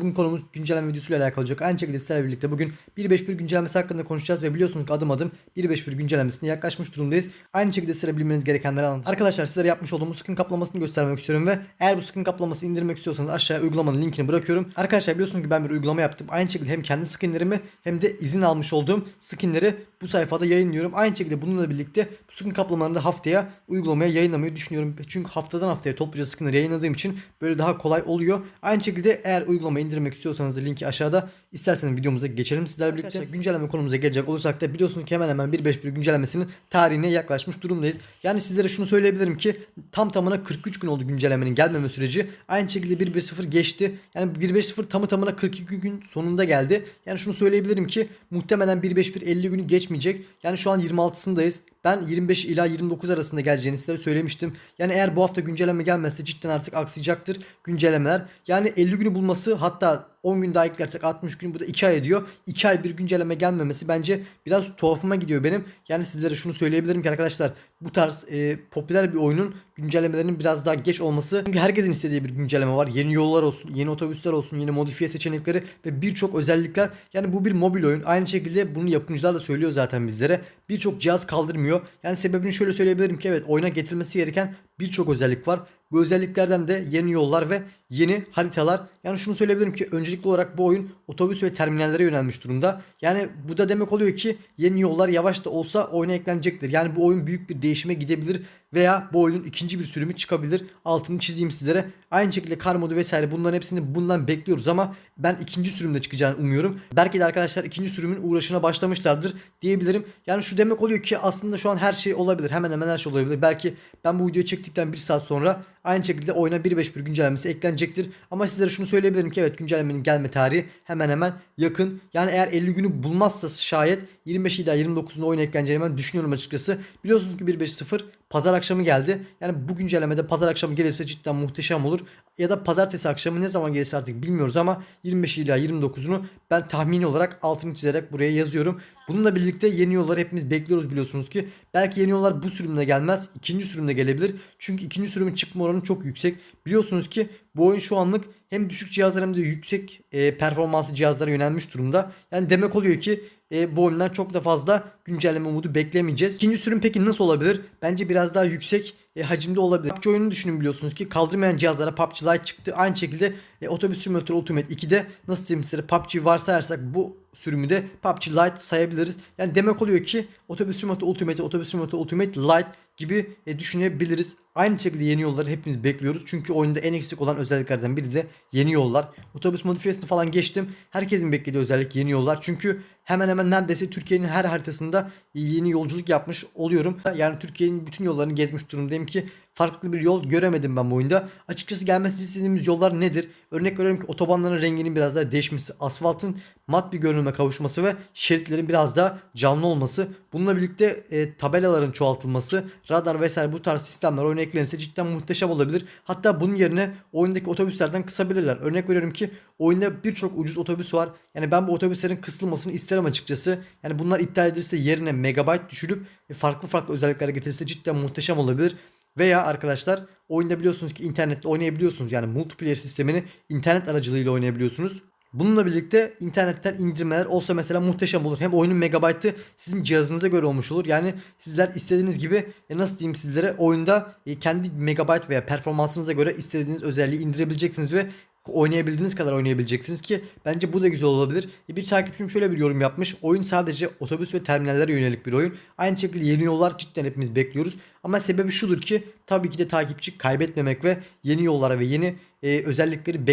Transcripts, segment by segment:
Bugün konumuz güncelleme videosuyla alakalı olacak. Aynı şekilde sizlerle birlikte bugün 1.5.1 güncellemesi hakkında konuşacağız ve biliyorsunuz ki adım adım 1.5.1 güncellemesine yaklaşmış durumdayız. Aynı şekilde sizlere bilmeniz gerekenleri anlatacağım. Arkadaşlar sizlere yapmış olduğum bu skin kaplamasını göstermek istiyorum ve eğer bu skin kaplamasını indirmek istiyorsanız aşağıya uygulamanın linkini bırakıyorum. Arkadaşlar biliyorsunuz ki ben bir uygulama yaptım. Aynı şekilde hem kendi skinlerimi hem de izin almış olduğum skinleri bu sayfada yayınlıyorum. Aynı şekilde bununla birlikte bu skin kaplamalarını da haftaya uygulamaya yayınlamayı düşünüyorum. Çünkü haftadan haftaya topluca skinleri yayınladığım için böyle daha kolay oluyor. Aynı şekilde eğer uygulamayı indirmek istiyorsanız da linki aşağıda. İsterseniz videomuza geçelim sizlerle birlikte. Güncelleme konumuza gelecek olursak da biliyorsunuz ki hemen hemen 1.5.1 güncellemesinin tarihine yaklaşmış durumdayız. Yani sizlere şunu söyleyebilirim ki tam tamına 43 gün oldu güncellemenin gelmeme süreci. Aynı şekilde 1.5.0 geçti. Yani 1.5.0 tamı tamına 42 gün sonunda geldi. Yani şunu söyleyebilirim ki muhtemelen 1.5.1 50 günü geçmeyecek. Yani şu an 26'sındayız. Ben 25 ila 29 arasında geleceğini sizlere söylemiştim. Yani eğer bu hafta güncelleme gelmezse cidden artık aksayacaktır güncellemeler. Yani 50 günü bulması hatta 10 gün daha eklersek 60 gün bu da 2 ay ediyor. 2 ay bir güncelleme gelmemesi bence biraz tuhafıma gidiyor benim. Yani sizlere şunu söyleyebilirim ki arkadaşlar bu tarz e, popüler bir oyunun güncellemelerinin biraz daha geç olması. Çünkü herkesin istediği bir güncelleme var. Yeni yollar olsun, yeni otobüsler olsun, yeni modifiye seçenekleri ve birçok özellikler. Yani bu bir mobil oyun. Aynı şekilde bunu yapımcılar da söylüyor zaten bizlere. Birçok cihaz kaldırmıyor. Yani sebebini şöyle söyleyebilirim ki evet oyuna getirilmesi gereken birçok özellik var. Bu özelliklerden de yeni yollar ve yeni haritalar. Yani şunu söyleyebilirim ki öncelikli olarak bu oyun otobüs ve terminallere yönelmiş durumda. Yani bu da demek oluyor ki yeni yollar yavaş da olsa oyuna eklenecektir. Yani bu oyun büyük bir değişime gidebilir veya bu oyunun ikinci bir sürümü çıkabilir. Altını çizeyim sizlere. Aynı şekilde kar modu vesaire bunların hepsini bundan bekliyoruz ama ben ikinci sürümde çıkacağını umuyorum. Belki de arkadaşlar ikinci sürümün uğraşına başlamışlardır diyebilirim. Yani şu demek oluyor ki aslında şu an her şey olabilir. Hemen hemen her şey olabilir. Belki ben bu videoyu çektikten bir saat sonra aynı şekilde oyuna 1.5.1 güncellemesi eklenecektir. Ama sizlere şunu söyleyebilirim ki evet güncellemenin gelme tarihi hemen hemen yakın. Yani eğer 50 günü bulmazsa şayet 25 ila 29'unda oyuna ekleneceğini ben düşünüyorum açıkçası. Biliyorsunuz ki 1.5.0 pazar akşamı geldi. Yani bu güncellemede pazar akşamı gelirse cidden muhteşem olur. Ya da pazartesi akşamı ne zaman gelirse artık bilmiyoruz ama 25 ila 29'unu ben tahmini olarak altını çizerek buraya yazıyorum. Bununla birlikte yeni yolları hepimiz bekliyoruz biliyorsunuz ki. Belki yeni yollar bu sürümde gelmez. ikinci sürümde gelebilir. Çünkü ikinci sürümün çıkma oranı çok yüksek. Biliyorsunuz ki bu oyun şu anlık hem düşük cihazlar hem de yüksek e, performanslı cihazlara yönelmiş durumda. Yani demek oluyor ki e, bu oyundan çok da fazla güncelleme umudu beklemeyeceğiz. İkinci sürüm peki nasıl olabilir? Bence biraz daha yüksek e, hacimde olabilir. PUBG oyununu düşünün biliyorsunuz ki kaldırmayan cihazlara PUBG Lite çıktı. Aynı şekilde e, Otobüs Simulator Ultimate 2'de nasıl diyeyim size PUBG varsayarsak bu sürümü de PUBG Lite sayabiliriz. Yani demek oluyor ki Otobüs Simulator Ultimate, Otobüs Simulator Ultimate Lite gibi e, düşünebiliriz. Aynı şekilde yeni yolları hepimiz bekliyoruz. Çünkü oyunda en eksik olan özelliklerden biri de yeni yollar. Otobüs modifiyesini falan geçtim. Herkesin beklediği özellik yeni yollar. Çünkü hemen hemen neredeyse Türkiye'nin her haritasında yeni yolculuk yapmış oluyorum. Yani Türkiye'nin bütün yollarını gezmiş durumdayım ki farklı bir yol göremedim ben bu oyunda. Açıkçası gelmesini istediğimiz yollar nedir? Örnek veriyorum ki otobanların renginin biraz daha değişmesi, asfaltın mat bir görünüme kavuşması ve şeritlerin biraz daha canlı olması. Bununla birlikte e, tabelaların çoğaltılması, radar vesaire bu tarz sistemler oyuna eklenirse cidden muhteşem olabilir. Hatta bunun yerine oyundaki otobüslerden kısabilirler. Örnek veriyorum ki oyunda birçok ucuz otobüs var. Yani ben bu otobüslerin kısılmasını isterim açıkçası. Yani bunlar iptal edilirse yerine megabayt düşürüp e, farklı farklı özellikler getirirse cidden muhteşem olabilir. Veya arkadaşlar oyunda biliyorsunuz ki internetle oynayabiliyorsunuz. Yani multiplayer sistemini internet aracılığıyla oynayabiliyorsunuz. Bununla birlikte internetten indirmeler olsa mesela muhteşem olur. Hem oyunun megabaytı sizin cihazınıza göre olmuş olur. Yani sizler istediğiniz gibi e, nasıl diyeyim sizlere oyunda e, kendi megabayt veya performansınıza göre istediğiniz özelliği indirebileceksiniz ve oynayabildiğiniz kadar oynayabileceksiniz ki bence bu da güzel olabilir. E, Bir takipçim şöyle bir yorum yapmış. Oyun sadece otobüs ve terminallere yönelik bir oyun. Aynı şekilde yeni yollar cidden hepimiz bekliyoruz. Ama sebebi şudur ki tabii ki de takipçi kaybetmemek ve yeni yollara ve yeni e, özellikleri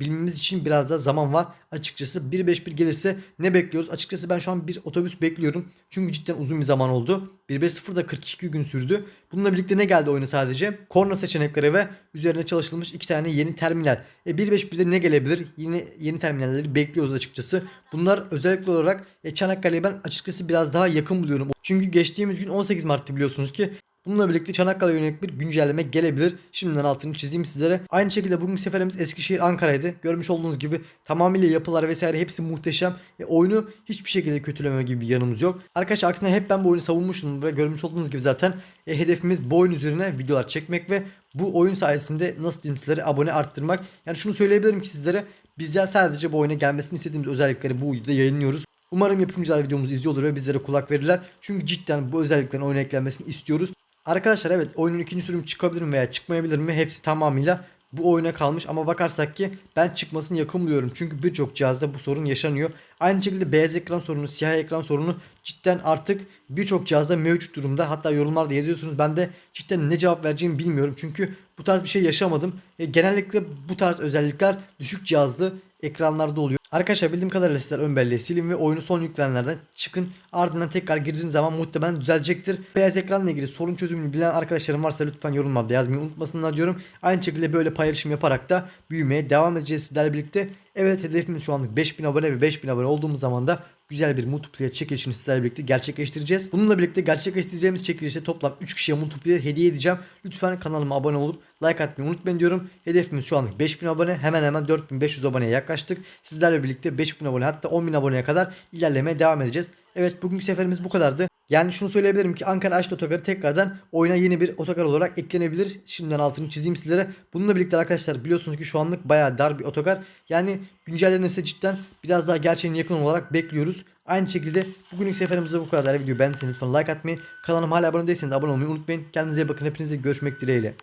bekleyebilmemiz için biraz daha zaman var. Açıkçası 1.5.1 gelirse ne bekliyoruz? Açıkçası ben şu an bir otobüs bekliyorum. Çünkü cidden uzun bir zaman oldu. 1.5.0 da 42 gün sürdü. Bununla birlikte ne geldi oyuna sadece? Korna seçenekleri ve üzerine çalışılmış iki tane yeni terminal. E 1.5.1'de ne gelebilir? Yine yeni terminalleri bekliyoruz açıkçası. Bunlar özellikle olarak e, Çanakkale'ye ben açıkçası biraz daha yakın buluyorum. Çünkü geçtiğimiz gün 18 Mart'ta biliyorsunuz ki Bununla birlikte Çanakkale yönelik bir güncelleme gelebilir. Şimdiden altını çizeyim sizlere. Aynı şekilde bugün seferimiz Eskişehir Ankara'ydı. Görmüş olduğunuz gibi tamamıyla yapılar vesaire hepsi muhteşem. E, oyunu hiçbir şekilde kötüleme gibi bir yanımız yok. Arkadaşlar aksine hep ben bu oyunu savunmuştum ve görmüş olduğunuz gibi zaten e, hedefimiz bu oyun üzerine videolar çekmek ve bu oyun sayesinde nasıl diyeyim sizlere abone arttırmak. Yani şunu söyleyebilirim ki sizlere Bizler sadece bu oyuna gelmesini istediğimiz özellikleri bu videoda yayınlıyoruz. Umarım yapımcılar videomuzu izliyorlar ve bizlere kulak verirler. Çünkü cidden bu özelliklerin oyuna eklenmesini istiyoruz. Arkadaşlar evet oyunun ikinci sürüm çıkabilir mi veya çıkmayabilir mi hepsi tamamıyla bu oyuna kalmış ama bakarsak ki ben çıkmasını yakın buluyorum. Çünkü birçok cihazda bu sorun yaşanıyor. Aynı şekilde beyaz ekran sorunu, siyah ekran sorunu cidden artık birçok cihazda mevcut durumda. Hatta yorumlarda yazıyorsunuz. Ben de cidden ne cevap vereceğimi bilmiyorum. Çünkü bu tarz bir şey yaşamadım. E, genellikle bu tarz özellikler düşük cihazlı ekranlarda oluyor. Arkadaşlar bildiğim kadarıyla sizler ön belleği silin ve oyunu son yüklenenlerden çıkın. Ardından tekrar girdiğiniz zaman muhtemelen düzelecektir. Beyaz ekranla ilgili sorun çözümünü bilen arkadaşlarım varsa lütfen yorumlarda yazmayı unutmasınlar diyorum. Aynı şekilde böyle paylaşım yaparak da büyümeye devam edeceğiz sizlerle birlikte. Evet hedefimiz şu anlık 5000 abone ve 5000 abone olduğumuz zaman da güzel bir multiplayer çekilişini sizlerle birlikte gerçekleştireceğiz. Bununla birlikte gerçekleştireceğimiz çekilişte toplam 3 kişiye multiplayer hediye edeceğim. Lütfen kanalıma abone olup like atmayı unutmayın diyorum. Hedefimiz şu anlık 5000 abone. Hemen hemen 4500 aboneye yaklaştık. Sizlerle birlikte 5000 abone hatta 10000 aboneye kadar ilerlemeye devam edeceğiz. Evet bugünkü seferimiz bu kadardı. Yani şunu söyleyebilirim ki Ankara Aşk Otogarı tekrardan oyuna yeni bir otogar olarak eklenebilir. Şimdiden altını çizeyim sizlere. Bununla birlikte arkadaşlar biliyorsunuz ki şu anlık bayağı dar bir otogar. Yani güncellenirse cidden biraz daha gerçeğine yakın olarak bekliyoruz. Aynı şekilde bugünlük seferimiz de bu kadar. Videoyu beğendiyseniz lütfen like atmayı, kanalıma hala abone değilseniz abone olmayı unutmayın. Kendinize iyi bakın. Hepinize görüşmek dileğiyle.